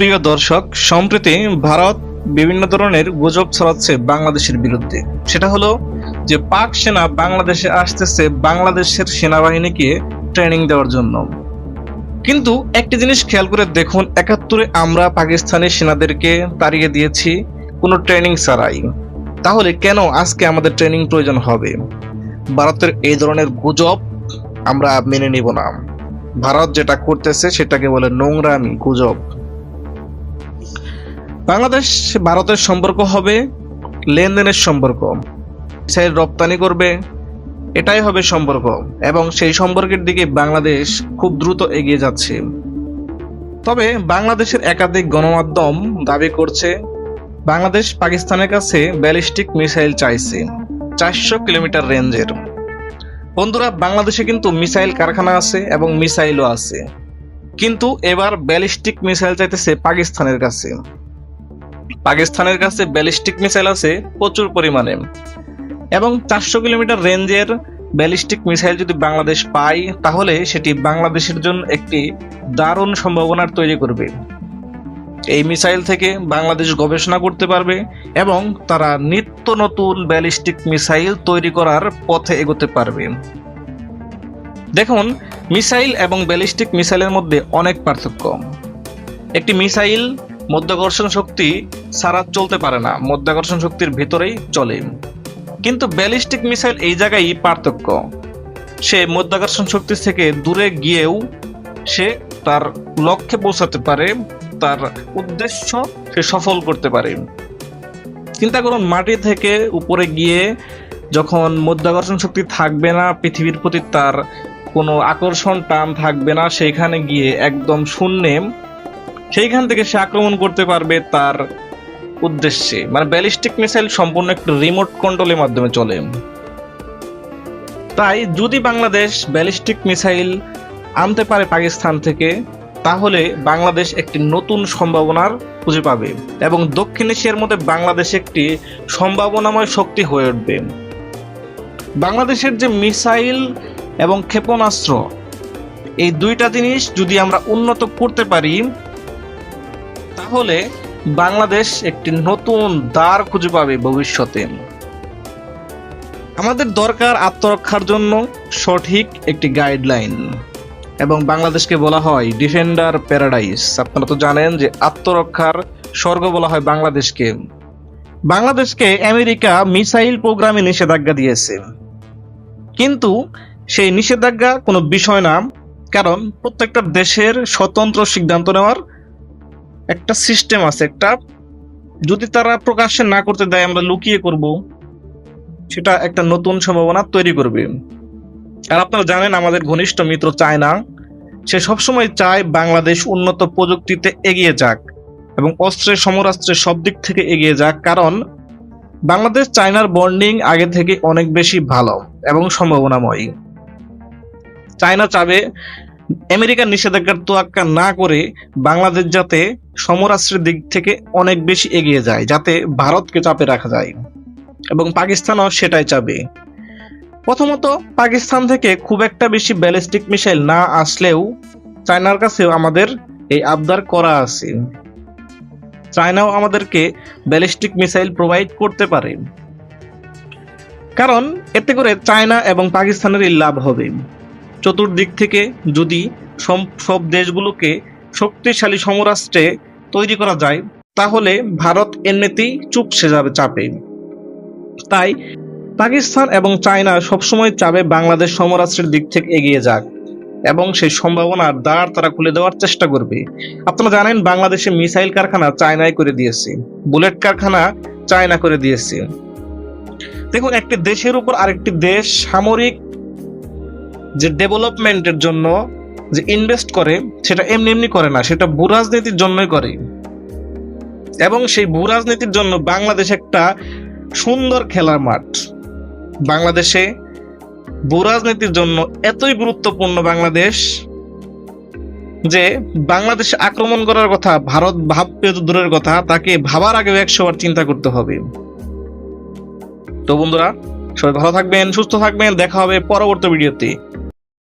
প্রিয় দর্শক, সম্প্রতি ভারত বিভিন্ন ধরনের গুজব ছড়াচ্ছে বাংলাদেশের বিরুদ্ধে। সেটা হলো যে পাক সেনা বাংলাদেশে আসতেছে বাংলাদেশের সেনাবাহিনীকে ট্রেনিং দেওয়ার জন্য। কিন্তু একটি জিনিস খেয়াল করে দেখুন, একাত্তরে আমরা পাকিস্তানি সেনাদেরকে তাড়িয়ে দিয়েছি কোনো ট্রেনিং ছাড়াই। তাহলে কেন আজকে আমাদের ট্রেনিং প্রয়োজন হবে? ভারতের এই ধরনের গুজব আমরা মেনে নিব না। ভারত যেটা করতেছে সেটাকে বলে নোংরামি গুজব। বাংলাদেশ ভারতের সম্পর্ক হবে, লেনদেনের সম্পর্ক। সে রপ্তানি করবে, এটাই হবে সম্পর্ক। এবং সেই সম্পর্কের দিকে বাংলাদেশ খুব দ্রুত এগিয়ে যাচ্ছে। তবে বাংলাদেশের একাধিক গণমাধ্যম দাবি করছে, বাংলাদেশ পাকিস্তানের কাছে ব্যালিস্টিক মিসাইল চাইছে, চারশো কিলোমিটার রেঞ্জের। বন্ধুরা, বাংলাদেশে কিন্তু মিসাইল কারখানা আছে এবং মিসাইলও আছে। কিন্তু এবার ব্যালিস্টিক মিসাইল চাইতেছে পাকিস্তানের কাছে। পাকিস্তানের কাছে ব্যালিস্টিক মিসাইল আছে প্রচুর পরিমাণে। এবং চারশো কিলোমিটার রেঞ্জের ব্যালিস্টিক মিসাইল যদি বাংলাদেশ পায়, তাহলে সেটি বাংলাদেশের জন্য একটি দারুণ সম্ভাবনার তৈরি করবে। এই মিসাইল থেকে বাংলাদেশ গবেষণা করতে পারবে এবং তারা নিত্য নতুন ব্যালিস্টিক মিসাইল তৈরি করার পথে এগোতে পারবে। দেখুন, মিসাইল এবং ব্যালিস্টিক মিসাইলের মধ্যে অনেক পার্থক্য। একটি মিসাইল মধ্যাকর্ষণ শক্তি ছাড়া চলতে পারে না। মধ্যাকর্ষণ শক্তির ভেতরেই চলে। কিন্তু ব্যালিস্টিক মিসাইল এই জায়গায় পার্থক্য। সে মধ্যাকর্ষণ শক্তি থেকে দূরে গিয়েও সে তার লক্ষ্যে পৌঁছাতে পারে, তার উদ্দেশ্য সে সফল করতে পারে। চিন্তা করুন, মাটি থেকে উপরে গিয়ে যখন মধ্যাকর্ষণ শক্তি থাকবে না, পৃথিবীর প্রতি তার কোনো আকর্ষণ, টান থাকবে না সেইখানে গিয়ে একদম শূন্যে সেইখান থেকে সে আক্রমণ করতে পারবে তার উদ্দেশ্যে। মানে ব্যালিস্টিক মিসাইল সম্পূর্ণ একটি রিমোট কন্ট্রোলের মাধ্যমে চলে। তাই যদি বাংলাদেশ ব্যালিস্টিক মিসাইল আনতে পারে পাকিস্তান থেকে, তাহলে বাংলাদেশ একটি নতুন সম্ভাবনার খুঁজে পাবে এবং দক্ষিণ এশিয়ার মধ্যে বাংলাদেশ একটি সম্ভাবনাময় শক্তি হয়ে উঠবে। বাংলাদেশের যে মিসাইল এবং ক্ষেপণাস্ত্র, এই দুইটা জিনিস যদি আমরা উন্নত করতে পারি তাহলে বাংলাদেশ একটি নতুন দ্বার খুঁজে পাবে ভবিষ্যতে। আমাদের দরকার আত্মরক্ষার জন্য সঠিক একটি গাইডলাইন এবং বাংলাদেশকে বলা হয় ডিফেন্ডার প্যারাডাইস আপনারা তো জানেন যে আত্মরক্ষার স্বর্গ বলা হয় বাংলাদেশকে। বাংলাদেশকে আমেরিকা মিসাইল প্রোগ্রামে নিষেধাজ্ঞা দিয়েছে। কিন্তু সেই নিষেধাজ্ঞা কোনো বিষয় না, কারণ প্রত্যেকটা দেশের স্বতন্ত্র সিদ্ধান্ত নেওয়ার একটা সিস্টেম আছে, একটা যদি তারা প্রকাশ্যে না করতে দেয়, আমরা লুকিয়ে করব, সেটা একটা নতুন সম্ভাবনা তৈরি করবে। আর আপনারা জানেন, আমাদের ঘনিষ্ঠ মিত্র চায়না, সে সবসময় চায় বাংলাদেশ উন্নত প্রযুক্তিতে এগিয়ে যাক এবং অস্ত্রের, সমরাস্ত্রের সব দিক থেকে এগিয়ে যাক, কারণ বাংলাদেশ চায়নার বন্ডিং আগে থেকে অনেক বেশি ভালো এবং সম্ভাবনাময়ী। চায়না চাবে আমেরিকার নিষেধাজ্ঞার তোয়াক্কা না করে বাংলাদেশ যাতে সমরাস্ত্রের দিক থেকে অনেক বেশি এগিয়ে যায়, যাতে ভারতকে চাপে রাখা যায়। এবং পাকিস্তানও সেটাই চাবে। প্রথমত, পাকিস্তান থেকে খুব একটা বেশি ব্যালিস্টিক মিসাইল না আসলেও চায়নার কাছেও আমাদের এই আবদার করা আছে। চায়নাও আমাদেরকে ব্যালিস্টিক মিসাইল প্রোভাইড করতে পারে। কারণ, এতে করে চায়না এবং পাকিস্তানেরই লাভ হবে। চতুর্দিক থেকে যদি সব দেশগুলোকে শক্তিশালী সমরাষ্ট্রে তৈরি করা যায়, তাহলে ভারত এমনিতেই চুপসে যাবে চাপে। তাই পাকিস্তান এবং চায়না সবসময় চাবে বাংলাদেশ সমরাষ্ট্রের দিক থেকে এগিয়ে যাক, এবং সেই সম্ভাবনার দ্বার তারা খুলে দেওয়ার চেষ্টা করবে। আপনারা জানেন, বাংলাদেশে মিসাইল কারখানা চায়নায় করে দিয়েছে, বুলেট কারখানা চায়না করে দিয়েছে। দেখুন, একটি দেশের উপর আরেকটি দেশ সামরিক যে ডেভেলপমেন্টের জন্য যে ইনভেস্ট করে, সেটা এমনি এমনি করে না, সেটা ভূ রাজনীতির জন্যই করে। এবং সেই ভূ রাজনীতির জন্য বাংলাদেশ একটা সুন্দর খেলার মাঠ। বাংলাদেশে ভূ রাজনীতির জন্য এতই গুরুত্বপূর্ণ বাংলাদেশ যে বাংলাদেশে আক্রমণ করার কথা, ভারত ভাববে তো দূরের কথা, তাকে ভাবার আগেও একশো বার চিন্তা করতে হবে। তো বন্ধুরা, সবাই ভালো থাকবেন, সুস্থ থাকবেন, দেখা হবে পরবর্তী ভিডিওতে।